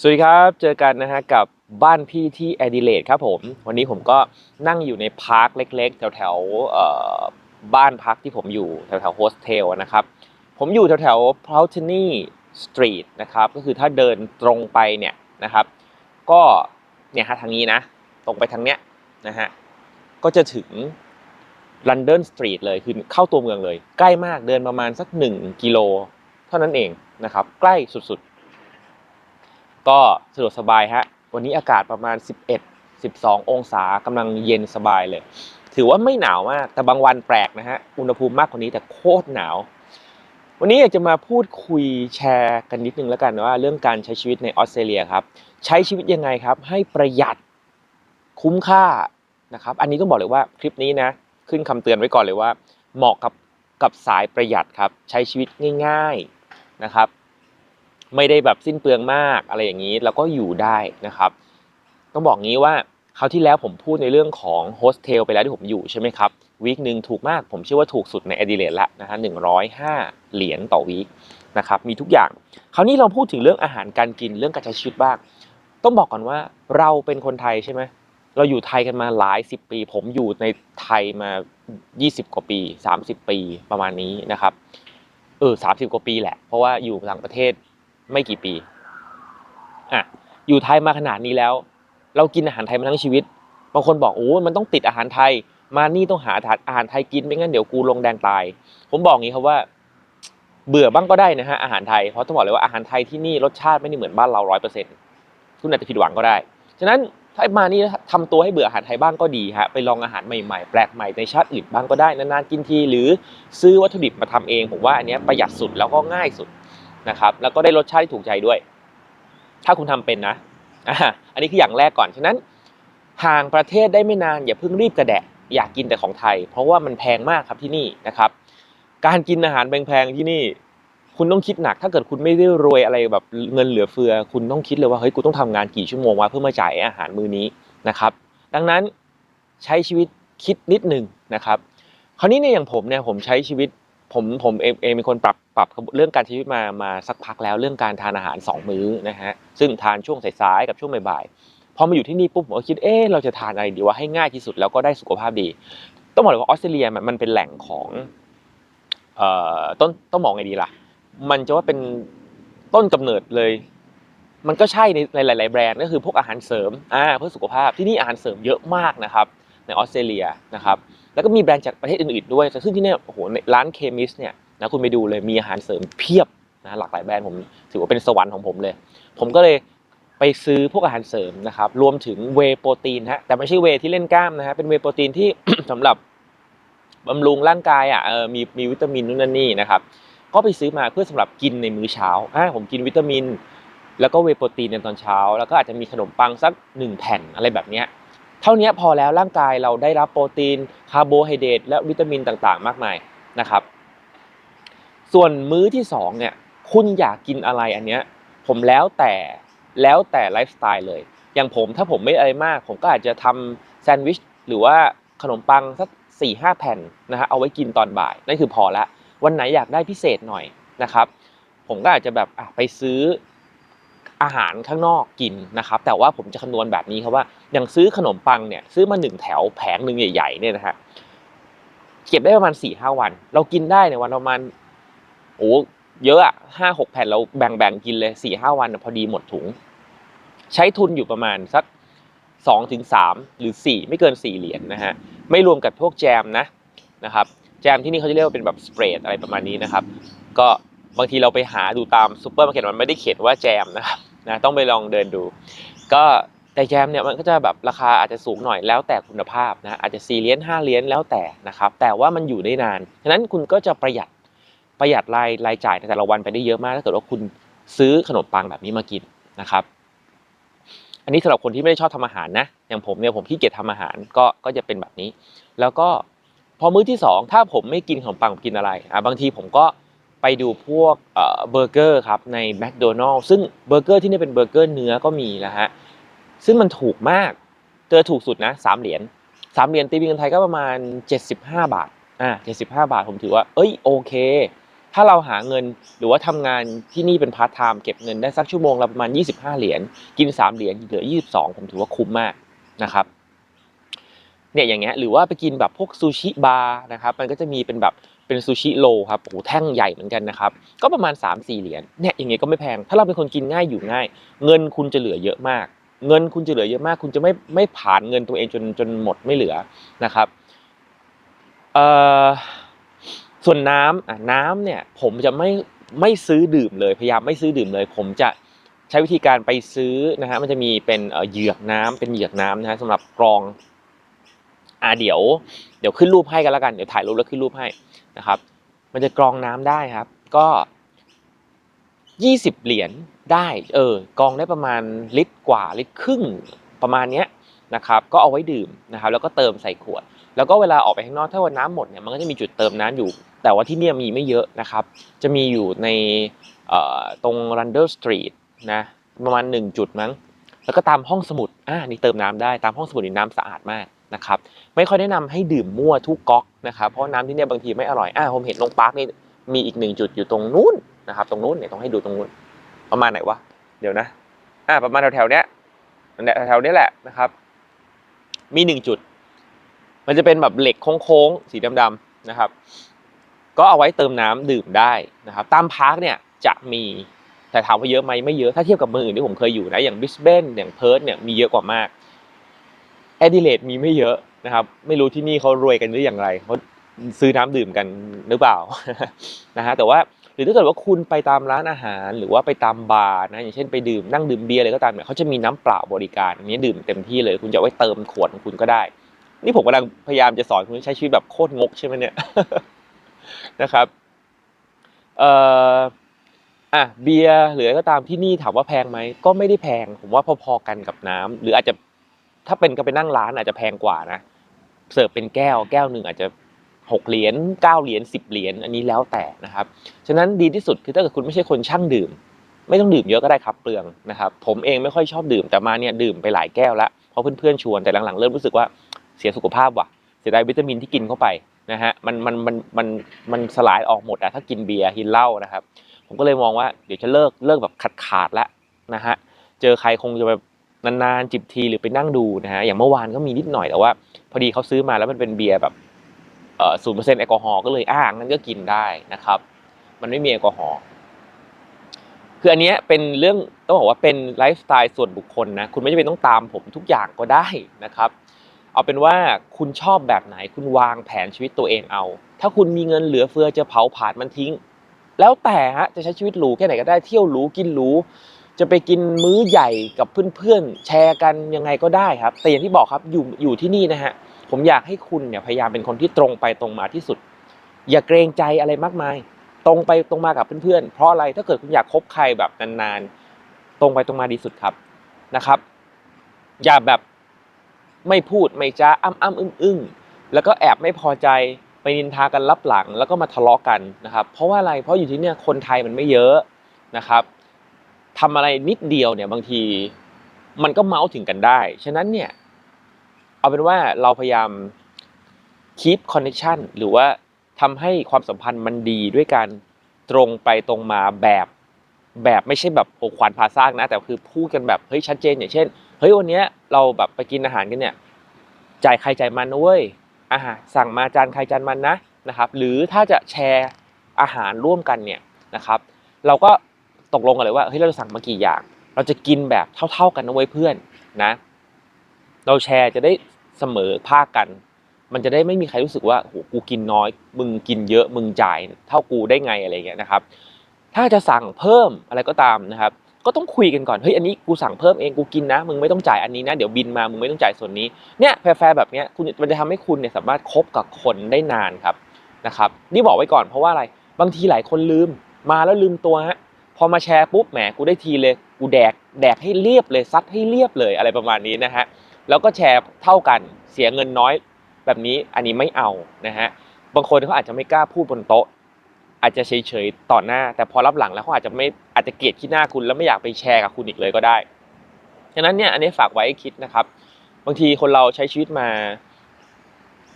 สวัสดีครับ เจอกันนะฮะกับบ้านพี่ที่แอดิเลดครับผม วันนี้ผมก็นั่งอยู่ในพาร์คเล็กๆ แถวแถวๆบ้านพักที่ผมอยู่แถวแถวโฮสเทลนะครับ ผมอยู่แถวแถวพาวทนีสตรีทนะครับ ก็คือถ้าเดินตรงไปเนี่ยนะครับ ก็เนี่ยฮะทางนี้นะ ตรงไปทางเนี้ยนะฮะ ก็จะถึงลันดอนสตรีทเลย คือเข้าตัวเมืองเลย ใกล้มากเดินประมาณสัก 1 กิโล เท่านั้นเองนะครับ ใกล้สุดๆ ก็สะดวกสบายฮะวันนี้อากาศประมาณ 11 12 องศากำลังเย็นสบายเลย ถือว่าไม่หนาวมาก แต่บางวันแปลกนะฮะอุณหภูมิมากกว่านี้แต่โคตรหนาว วันนี้อยากจะมาพูดคุยแชร์กันนิดนึงแล้วกันว่า เรื่องการใช้ชีวิตในออสเตรเลียครับ ใช้ชีวิตยังไงครับ ให้ประหยัดคุ้มค่านะครับ อันนี้ต้องบอกเลยว่าคลิปนี้นะ ขึ้นคำเตือนไว้ก่อนเลยว่า เหมาะกับกับสายประหยัดครับ ใช้ชีวิตง่าย ๆนะครับ ไม่ได้แบบสิ้นเปลืองมากอะไรอย่างนี้ แล้วก็อยู่ได้นะครับ ต้องบอกงี้ว่าคราวที่แล้วผมพูดในเรื่องของโฮสเทลไปแล้วที่ผมอยู่ใช่ไหมครับวีคหนึ่งถูกมากผมเชื่อว่าถูกสุดในแอดิเลดละนะฮะหนึ่งร้อยห้าเหรียญต่อวีคนะครับมีทุกอย่าง คราวนี้เราพูดถึงเรื่องอาหารการกินเรื่องการใช้ชีวิตบ้างต้องบอกก่อนว่าเราเป็นคนไทยใช่ไหมเราอยู่ไทยกันมาหลายสิบปี ผมอยู่ในไทยมา 20 กว่าปี 30 ปีประมาณนี้นะครับเออสามสิบกว่าปีแหละ เพราะว่าอยู่ต่างประเทศ ไม่กี่ปีอะอยู่ไทยมาขนาดนี้แล้ว เรากินอาหารไทยมาทั้งชีวิตบางคนบอกโอ้มันต้องติดอาหารไทย มานี่ต้องหาอาหารไทยกินไม่งั้นเดี๋ยวกูลงแดงตาย ผมบอกงี้ครับว่า เบื่อบ้างก็ได้นะฮะอาหารไทยเพราะต้องบอกเลยว่าอาหารไทยที่นี่รสชาติไม่ได้เหมือนบ้านเราร้อยเปอร์เซ็นต์คุณอาจจะผิดหวังก็ได้ฉะนั้นถ้ามานี่ทำตัวให้เบื่ออาหารไทยบ้างก็ดีฮะไปลองอาหารใหม่ๆ แปลกใหม่ในชาติอื่นบ้างก็ได้นานๆกินทีหรือซื้อวัตถุดิบมาทำเอง ผมว่าอันนี้ประหยัดสุดแล้วก็ง่ายสุด นะครับ แล้วก็ได้รสชาติที่ถูกใจด้วย ถ้าคุณทำเป็นนะอ่าอันนี้คืออย่างแรกก่อน ฉะนั้นห่างประเทศได้ไม่นานอย่าเพิ่งรีบกระแดะ อยากกินแต่ของไทย เพราะว่ามันแพงมากครับที่นี่นะครับ การกินอาหารแพงๆที่นี่ คุณต้องคิดหนัก ถ้าเกิดคุณไม่ได้รวยอะไรแบบเงินเหลือเฟือ คุณต้องคิดเลยว่าเฮ้ยกูต้องทำงานกี่ชั่วโมงวะเพื่อมาจ่ายอาหารมื้อนี้นะครับ ดังนั้นใช้ชีวิตคิดนิดหนึ่งนะครับ คราวนี้เนี่ยอย่างผมเนี่ยผมใช้ชีวิต ผมผมเองเองเป็นคนปรับปรับเรื่องการชีวิตมามาสักพักแล้วเรื่องการทานอาหาร 2 มื้อนะฮะซึ่งทานช่วงสายๆกับช่วงบ่ายๆพอมาอยู่ที่นี่ปุ๊บผมก็คิดเอ๊ะเราจะทานอะไรดีว่าให้ง่ายที่สุดแล้วก็ได้สุขภาพดี ต้องบอกเลยว่าออสเตรเลียมันเป็นแหล่งของเอ่อต้นต้องบอกไงดีล่ะ มันจะว่าเป็นต้นกำเนิดเลย มันก็ใช่ในหลาย ๆ แบรนด์ก็คือพวกอาหารเสริมอ่าเพื่อสุขภาพที่นี่อาหารเสริมเยอะมากนะครับในออสเตรเลียนะครับ แล้วก็มีแบรนด์จากประเทศอื่นๆด้วย ซึ่งที่เนี่ยโอ้โหในร้านเคมิสเนี่ยนะคุณไปดูเลยมีอาหารเสริมเพียบนะหลากหลายแบรนด์ผมถือว่าเป็นสวรรค์ของผมเลย ผมก็เลยไปซื้อพวกอาหารเสริมนะครับรวมถึงเวโปรตีนฮะแต่ไม่ใช่เวที่เล่นกล้ามนะฮะเป็นเวโปรตีนที่สำหรับบำรุงร่างกายอะมีมีวิตามินนู่นนั่นนี่นะครับก็ไปซื้อมาเพื่อสำหรับกินในมื้อเช้าอ่าผมกินวิตามิน แล้วก็เวโปรตีนในตอนเช้า แล้วก็อาจจะมีขนมปังสักหนึ่งแผ่นอะไรแบบเนี้ย เท่านี้พอแล้วร่างกายเราได้รับโปรตีนคาร์โบไฮเดรตและวิตามินต่างๆ มากมายนะครับ ส่วนมื้อที่สองเนี่ยคุณอยากกินอะไรอันเนี้ยผมแล้วแต่แล้วแต่ไลฟ์สไตล์เลย อย่างผมถ้าผมไม่อะไรมาก ผมก็อาจจะทำแซนด์วิชหรือว่าขนมปังสักสี่ห้าแผ่นนะฮะเอาไว้กินตอนบ่ายนั่นคือพอละวันไหนอยากได้พิเศษหน่อยนะครับ ผมก็อาจจะแบบไปซื้อ อาหารข้างนอกกินนะครับแต่ว่าผมจะคำนวณแบบนี้ครับว่าอย่างซื้อขนมปังเนี่ยซื้อมาหนึ่งแถวแผงหนึ่งใหญ่ๆเนี่ยนะฮะเก็บได้ประมาณสี่ห้าวัน เรากินได้ในวันประมาณโอ้เยอะอะห้าหกแผ่นเราแบ่งๆกินเลยสี่ห้าวันน่ะพอดีหมดถุง ใช้ทุนอยู่ประมาณสักสองถึงสามหรือสี่ไม่เกินสี่เหรียญนะฮะไม่รวมกับพวกแจมนะนะครับแจมที่นี่เขาจะเรียกว่าเป็นแบบสเปรดอะไรประมาณนี้นะครับ ก็บางทีเราไปหาดูตามซูเปอร์มาร์เก็ตมันไม่ได้เขียนว่าแจมนะครับ นะต้องไปลองเดินดู ก็แต่แจมเนี่ยมันก็จะแบบราคาอาจจะสูงหน่อยแล้วแต่คุณภาพนะอาจจะ4เหรียญ5เหรียญแล้วแต่นะครับแต่ว่ามันอยู่ได้นานฉะนั้นคุณก็จะประหยัดประหยัดรายรายจ่ายในแต่ละวันไปได้เยอะมากถ้าเกิดว่าคุณซื้อขนมปังแบบนี้มากินนะครับ อันนี้สำหรับคนที่ไม่ได้ชอบทำอาหารนะอย่างผมเนี่ยผมขี้เกียจทำอาหารก็ก็จะเป็นแบบนี้ แล้วก็พอมื้อที่สองถ้าผมไม่กินขนมปังผมกินอะไรอะบางทีผมก็ ไปดูพวกเบอร์เกอร์ครับในแมคโดนัลล์ซึ่งเบอร์เกอร์ที่นี่เป็นเบอร์เกอร์เนื้อก็มีนะฮะซึ่งมันถูกมากเจอถูกสุดนะสามเหรียญสามเหรียญตีเป็นเงินไทยก็ประมาณ 75 บาทอ่า75 บาทผมถือว่า เอ้ยโอเคถ้าถ้าเราหาเงินหรือว่าทำงานที่นี่เป็นพาร์ทไทม์เก็บเงินได้สักชั่วโมงละประมาณ 25 เหรียญกิน 3 เหรียญเหลือ 22 ผมถือว่าคุ้มมากนะครับเนี่ยอย่างเงี้ยหรือว่าไปกินแบบพวกซูชิบาร์นะครับมันก็จะมีเป็นแบบ เป็นซูชิโลครับโอ้โหแท่งใหญ่เหมือนกันนะครับ ก็ประมาณ 3-4 เหรียญเนี่ยอย่างเงี้ยก็ไม่แพง ถ้าเราเป็นคนกินง่ายอยู่ง่าย เงินคุณจะเหลือเยอะมาก เงินคุณจะเหลือเยอะมาก คุณจะไม่ไม่ผ่านเงินตัวเองจนจนหมดไม่เหลือนะครับเอ่อส่วนน้ำอะน้ำเนี่ยผมจะไม่ไม่ซื้อดื่มเลยพยายามไม่ซื้อดื่มเลย ผมจะใช้วิธีการไปซื้อนะฮะมันจะมีเป็นเอ่อเหยือกน้ำเป็นเหยือกน้ำนะฮะสำหรับกรองอ่าเดี๋ยว เดี๋ยวขึ้นรูปให้กันแล้วกันเดี๋ยวถ่ายรูปแล้วขึ้นรูปให้ นะครับ มันจะกรองน้ำได้ครับ ก็ 20 เหรียญได้เออกรองได้ประมาณลิตรกว่าลิตรครึ่งประมาณเนี้ยนะครับก็เอาไว้ดื่มนะครับแล้วก็เติมใส่ขวด แล้วก็เวลาออกไปข้างนอกถ้าวันน้ำหมดเนี่ยมันก็จะมีจุดเติมน้ำอยู่ แต่ว่าที่เนี่ยมีไม่เยอะนะครับ จะมีอยู่ในตรง r u n d e r Street นะประมาณ 1 จุดมั้ง แล้วก็ตามห้องสมุดอ่านี่เติมน้ำได้ตามห้องสมุดนี่น้ำสะอาดมาก นะครับไม่ค่อยแนะนำให้ดื่มมั่วทุกก๊อกนะครับเพราะน้ำที่เนี่ยบางทีไม่อร่อยอ่าผมเห็นตรงปาร์คนี่มีอีกหนึ่งจุดอยู่ตรงนู้นนะครับตรงนู้นเนี่ยต้องให้ดูตรงนู้นประมาณไหนวะเดี๋ยวนะอ่าประมาณแถวๆเนี้ยแถวๆเนี้ยแหละนะครับมีหนึ่งจุด มันจะเป็นแบบเหล็กโค้งๆสีดำๆนะครับ ก็เอาไว้เติมน้ำดื่มได้นะครับ ตามพาร์คเนี่ยจะมีแต่ถามว่าเยอะไหมไม่เยอะถ้าเทียบกับเมืองอื่นที่ผมเคยอยู่นะอย่างบิสเบนอย่างเพิร์ธเนี่ยมีเยอะกว่ามาก แอดิเลดมีไม่เยอะนะครับ ไม่รู้ที่นี่เขารวยกันหรืออย่างไรเขาซื้อน้ำดื่มกันหรือเปล่านะฮะแต่ว่าหรือถ้าเกิดว่าคุณไปตามร้านอาหาร หรือว่าไปตามบาร์นะอย่างเช่นไปดื่มนั่งดื่มเบียร์อะไรก็ตามเนี่ยเขาจะมีน้ำเปล่าบริการอันนี้ดื่มเต็มที่เลย คุณจะไว้เติมขวดของคุณก็ได้ นี่ผมกำลังพยายามจะสอนคุณใช้ชีวิตแบบโคตรงกใช่ไหมเนี่ยนะครับเอ่ออะเบียร์หรืออะไรก็ตามที่นี่ถามว่าแพงไหมก็ไม่ได้แพง ผมว่าพอๆกันกับน้ำหรืออาจจะ ถ้าเป็นก็ไปนั่งร้านอาจจะแพงกว่านะเสิร์ฟเป็นแก้วแก้วหนึ่งอาจจะหกเหรียญเก้าเหรียญสิบเหรียญอันนี้แล้วแต่นะครับฉะนั้นดีที่สุดคือถ้าเกิดคุณไม่ใช่คนช่างดื่ม ไม่ต้องดื่มเยอะก็ได้ครับเปลืองนะครับผมเองไม่ค่อยชอบดื่มแต่มาเนี่ยดื่มไปหลายแก้วล้วเพราะเพื่อนๆชวนแต่หลังๆเริ่มรู้สึกว่าเสียสุขภาพว่ะเสียดายวิตามินที่กินเข้าไปนะฮะมันมันมันมันมันสลายออกหมดอะถ้ากินเบียร์กินเหล้านะครับ ผมก็เลยมองว่าเดี๋ยวจะเลิกเลิกแบบขาดขาดละนะฮะเจอใครคงจะแบบ นานๆจิบทีหรือไปนั่งดูนะฮะอย่างเมื่อวานก็มีนิดหน่อยแต่ว่า พอดีเขาซื้อมาแล้วมันเป็นเบียร์แบบศูนย์เปอร์เซ็นต์แอลกอฮอล์ก็เลยอ่างนั้นก็กินได้นะครับ มันไม่มีแอลกอฮอล์คืออันนี้เป็นเรื่องต้องบอกว่าเป็นไลฟ์สไตล์ส่วนบุคคลนะคุณไม่จำเป็นต้องตามผมทุกอย่างก็ได้นะครับ เอาเป็นว่าคุณชอบแบบไหนคุณวางแผนชีวิตตัวเองเอา ถ้าคุณมีเงินเหลือเฟือจะเผาผลาญมันทิ้ง แล้วแต่ฮะจะใช้ชีวิตหรูแค่ไหนก็ได้เที่ยวหรูกินหรู จะไปกินมื้อใหญ่กับเพื่อนๆ แชร์กันยังไงก็ได้ครับ แต่อย่างที่บอกครับอยู่อยู่ที่นี่นะฮะผมอยากให้คุณเนี่ยพยายามเป็นคนที่ตรงไปตรงมาที่สุด อย่าเกรงใจอะไรมากมาย ตรงไปตรงมากับเพื่อนๆ เพราะอะไรถ้าเกิดคุณอยากคบใครแบบนานๆ ตรงไปตรงมาดีสุดครับนะครับ อย่าแบบไม่พูดไม่จ้าอ้ำอ้ำอึ้งอึ้งแล้วก็แอบไม่พอใจไปนินทากันลับหลัง แล้วก็มาทะเลาะกันนะครับ เพราะว่าอะไรเพราะอยู่ที่เนี่ยคนไทยมันไม่เยอะนะครับ ทำอะไรนิดเดียวเนี่ยบางทีมันก็เมาส์ถึงกันได้ ฉะนั้นเนี่ยเอาเป็นว่าเราพยายาม keep connection หรือว่าทำให้ความสัมพันธ์มันดีด้วยการตรงไปตรงมาแบบแบบไม่ใช่แบบโอขวานพาซากนะ แต่คือพูดกันแบบเฮ้ยชัดเจนอย่างเช่นเฮ้ยวันเนี้ยเราแบบไปกินอาหารกันเนี่ยจ่ายใครจ่ายมันนะเว้ยอาหารสั่งมาจานใครจานมันนะนะครับ หรือถ้าจะแชร์อาหารร่วมกันเนี่ยนะครับ เราก็ ตกลงกันเลยว่าเฮ้ยเราจะสั่งมากี่อย่าง เราจะกินแบบเท่า ๆกันนะเว้ยเพื่อนนะ เราแชร์จะได้เสมอภาคกัน มันจะได้ไม่มีใครรู้สึกว่าโหกูกินน้อย มึงกินเยอะมึงจ่าย เท่ากูได้ไงอะไรเงี้ยนะครับ ถ้าจะสั่งเพิ่มอะไรก็ตามนะครับ ก็ต้องคุยกันก่อนเฮ้ยอันนี้กูสั่งเพิ่มเองกูกินนะ มึงไม่ต้องจ่ายอันนี้นะเดี๋ยวบินมามึงไม่ต้องจ่ายส่วนนี้เนี่ยแฟร์แบบเนี้ยคุณมันจะทำให้คุณเนี่ยสามารถคบกับคนได้นานครับนะครับนี่บอกไว้ก่อนเพราะว่าอะไรบางทีหลายคนลืมมาแล้วลืมตัวฮะ พอมาแชร์ปุ๊บแหมกูได้ทีเลยกูแดกแดกให้เรียบเลยซัดให้เรียบเลยอะไรประมาณนี้นะฮะแล้วก็แชร์เท่ากันเสียเงินน้อยแบบนี้อันนี้ไม่เอานะฮะบางคนเขาอาจจะไม่กล้าพูดบนโต๊ะ อาจจะเฉยๆต่อหน้า แต่พอรับหลังแล้วเขาอาจจะไม่อาจจะเกลียดขี้หน้าคุณแล้วไม่อยากไปแชร์กับคุณอีกเลยก็ได้ฉะนั้นเนี่ยอันนี้ฝากไว้คิดนะครับ บางทีคนเราใช้ชีวิตมา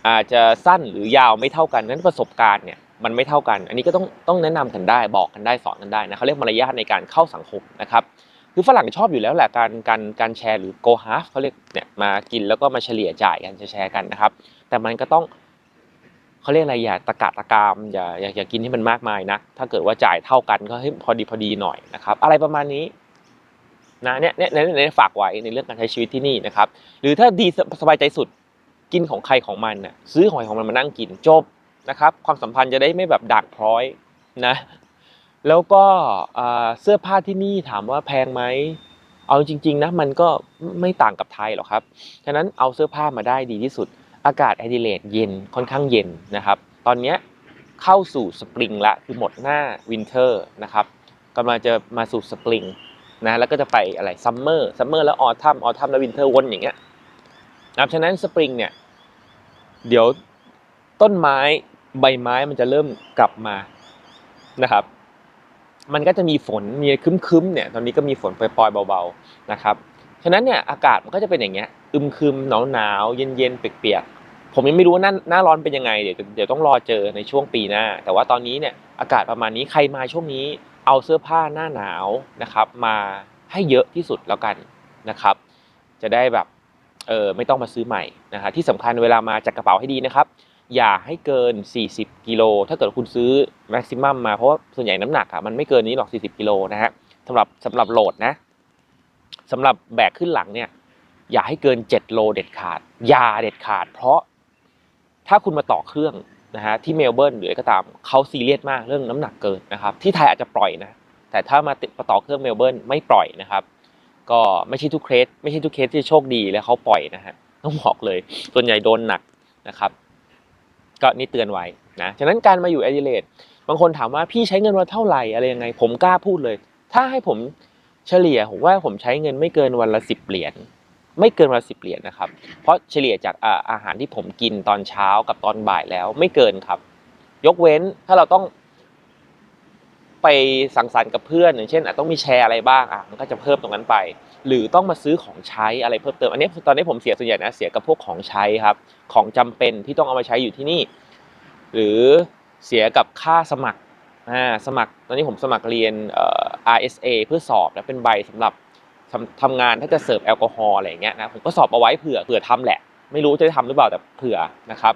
อาจจะสั้นหรือยาวไม่เท่ากันนั้นประสบการณ์เนี่ย มันไม่เท่ากัน อันนี้ก็ต้องต้องแนะนำกันได้บอกกันได้สอนกันได้นะเขาเรียกมารยาทในการเข้าสังคมนะครับคือฝรั่งชอบอยู่แล้วแหละการการการแชร์หรือ go half เขาเรียกเนี่ยมากินแล้วก็มาเฉลี่ยจ่ายกันแชร์กันนะครับ แต่มันก็ต้องเขาเรียกอะไรอย่าตะกะตะกามอย่าอย่าอย่ากินให้มันมากมายนะถ้าเกิดว่าจ่ายเท่ากันก็ให้พอดีพอดีหน่อยนะครับ อะไรประมาณนี้นะเนี่ยเนี่ยเนี่ยเนี่ยฝากไว้ในเรื่องการใช้ชีวิตที่นี่นะครับ หรือถ้าดีสบายใจสุดกินของใครของมันน่ะซื้อของใครของมันมานั่งกินจบ นะครับ ความสัมพันธ์จะได้ไม่แบบด่างพร้อยนะ แล้วก็เสื้อผ้าที่นี่ถามว่าแพงไหมเอาจริงๆนะมันก็ไม่ต่างกับไทยหรอกครับ ฉะนั้นเอาเสื้อผ้ามาได้ดีที่สุด อากาศแอดิเลดเย็นค่อนข้างเย็นนะครับ ตอนนี้เข้าสู่สปริงละคือหมดหน้าวินเทอร์นะครับกำลังจะมาสู่สปริงนะแล้วก็จะไปอะไรซัมเมอร์ซัมเมอร์แล้วออทัมออทัมแล้ววินเทอร์วนอย่างเงี้ยนะฉะนั้นสปริงเนี่ยเดี๋ยวต้นไม้ ใบไม้มันจะเริ่มกลับมานะครับ มันก็จะมีฝนมีคึ้มๆเนี่ยตอนนี้ก็มีฝนปล่อยๆเบาๆนะครับฉะนั้นเนี่ยอากาศมันก็จะเป็นอย่างเงี้ยอึมครึมหนาวหนาวๆเย็นๆเปียกๆผมยังไม่รู้ว่าหน้าหน้าร้อนเป็นยังไงเดี๋ยวเดี๋ยวต้องรอเจอในช่วงปีหน้า แต่ว่าตอนนี้เนี่ยอากาศประมาณนี้ใครมาช่วงนี้เอาเสื้อผ้าหน้าหนาวนะครับ มาให้เยอะที่สุดแล้วกันนะครับ จะได้แบบเออไม่ต้องมาซื้อใหม่นะครับที่สำคัญเวลามาจัดกระเป๋าให้ดีนะครับ อย่าให้เกิน 40 กิโล ถ้าเกิดคุณซื้อแม็กซิมัมมา เพราะว่าส่วนใหญ่น้ำหนักอะมันไม่เกินนี้หรอก 40 กิโลนะฮะสำหรับสำหรับโหลดนะสำหรับแบกขึ้นหลังเนี่ย อย่าให้เกิน 7 โลเด็ดขาด อย่าเด็ดขาด เพราะถ้าคุณมาต่อเครื่องนะฮะที่เมลเบิร์นหรือก็ตามเขาซีเรียสมากเรื่องน้ำหนักเกินนะครับที่ไทยอาจจะปล่อยนะ แต่ถ้ามาติดมาต่อเครื่องเมลเบิร์นไม่ปล่อยนะครับก็ไม่ใช่ทุกเคสไม่ใช่ทุกเคสที่โชคดีแล้วเขาปล่อยนะฮะต้องบอกเลยส่วนใหญ่โดนหนักนะครับ ก็นี่เตือนไว้นะฉะนั้นการมาอยู่แอดิเลดบางคนถามว่าพี่ใช้เงินวันเท่าไหร่อะไรยังไง ผมกล้าพูดเลย ถ้าให้ผมเฉลี่ยผมว่าผมใช้เงินไม่เกินวันละสิบเหรียญไม่เกินวันละสิบเหรียญนะครับ เพราะเฉลี่ยจากอาอาหารที่ผมกินตอนเช้ากับตอนบ่ายแล้วไม่เกินครับ ยกเว้นถ้าเราต้อง ไปสังสรรค์กับเพื่อนอย่างเช่นอาจต้องมีแชร์อะไรบ้างอะมันก็จะเพิ่มตรงนั้นไป หรือต้องมาซื้อของใช้อะไรเพิ่มเติมอันนี้ตอนนี้ผมเสียส่วนใหญ่นะเสียกับพวกของใช้ครับของจำเป็นที่ต้องเอามาใช้อยู่ที่นี่ หรือเสียกับค่าสมัครอ่าสมัครตอนนี้ผมสมัครเรียนเอ่อ RSA เพื่อสอบแล้วเป็นใบสำหรับทำทำงานถ้าจะเสิร์ฟแอลกอฮอล์อะไรอย่างเงี้ยนะผมก็สอบเอาไว้เผื่อเผื่อทำแหละ ไม่รู้จะได้ทำหรือเปล่าแต่เผื่อนะครับ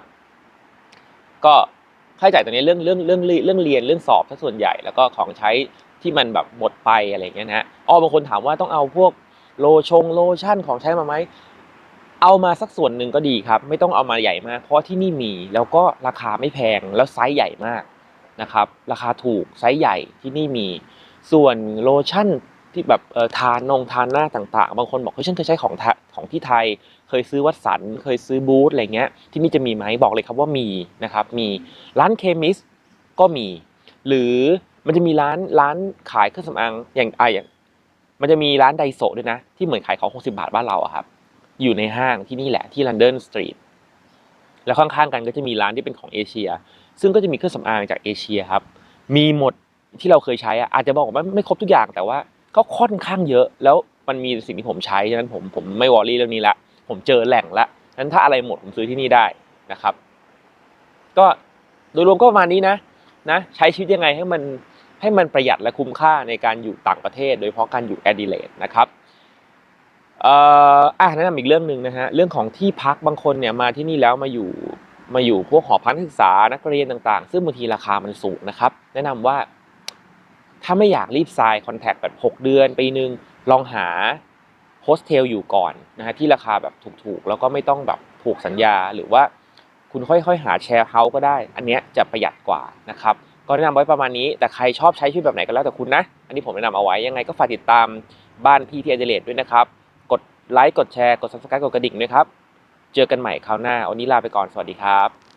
ก็ ค่าใช้จ่ายตรงนี้เรื่องเรื่องเรื่องเรื่องเรียนเรื่องสอบถ้าส่วนใหญ่แล้วก็ของใช้ที่มันแบบหมดไปอะไรอย่างเงี้ยนะฮะอ๋อบางคนถามว่าต้องเอาพวกโลชงโลชั่นของใช้มาไหมเอามาสักส่วนหนึ่งก็ดีครับ ไม่ต้องเอามาใหญ่มาก เพราะที่นี่มีแล้วก็ราคาไม่แพงแล้วไซส์ใหญ่มากนะครับ ราคาถูกไซส์ใหญ่ที่นี่มี ส่วนโลชั่นที่แบบเออทานนงทานหน้าต่างๆ บางคนบอกเฮ้ยฉันเคยใช้ของของที่ไทย เคยซื้อวัดสัน เคยซื้อบูธอะไรเงี้ย ที่นี่จะมีไหมบอกเลยครับว่ามีนะครับ มีร้านเคมิสก็มี หรือมันจะมีร้านร้านขายเครื่องสำอางอย่างไอะอย่าง มันจะมีร้านไดโซด้วยนะ ที่เหมือนขายของ60บาทบ้านเราอะครับ อยู่ในห้างที่นี่แหละที่ลอนดอนสตรีทแล้วข้างๆกันก็จะมีร้านที่เป็นของเอเชีย ซึ่งก็จะมีเครื่องสำอางจากเอเชียครับ มีหมดที่เราเคยใช้อะอาจจะบอกว่าไม่ครบทุกอย่างแต่ว่าก็ค่อนข้างเยอะ แล้วมันมีสิ่งที่ผมใช้ฉะนั้นผมผมไม่วอรี่เรื่องนี้ละ ผมเจอแหล่งละฉะนั้นถ้าอะไรหมดผมซื้อที่นี่ได้นะครับ ก็โดยรวมก็ประมาณนี้นะนะใช้ชีวิตยังไงให้มันให้มันประหยัดและคุ้มค่าในการอยู่ต่างประเทศ โดยเฉพาะการอยู่แอดิเลดนะครับเอ่ออะแนะนำอีกเรื่องหนึ่งนะฮะเรื่องของที่พักบางคนเนี่ยมาที่นี่แล้วมาอยู่มาอยู่พวกหอพักนักศึกษานักเรียนต่างๆ ซึ่งบางทีราคามันสูงนะครับ แนะนำว่าถ้าไม่อยากรีบไซน์คอนแทคแบบ6 เดือนปีหนึ่งลองหา โฮสเทลอยู่ก่อนนะฮะที่ราคาแบบถูกๆ แล้วก็ไม่ต้องแบบผูกสัญญาหรือว่าคุณค่อยๆ หาแชร์เฮาส์ก็ได้ อันเนี้ยจะประหยัดกว่านะครับ ก็แนะนำไว้ประมาณนี้ แต่ใครชอบใช้ชีวิตแบบไหนก็แล้วแต่คุณนะ อันนี้ผมแนะนำเอาไว้ ยังไงก็ฝากติดตามบ้านพี่ที่อเดเลดด้วยนะครับ กดไลค์ กดแชร์ กด subscribe กดกระดิ่งด้วยครับ เจอกันใหม่คราวหน้า วันนี้ลาไปก่อน สวัสดีครับ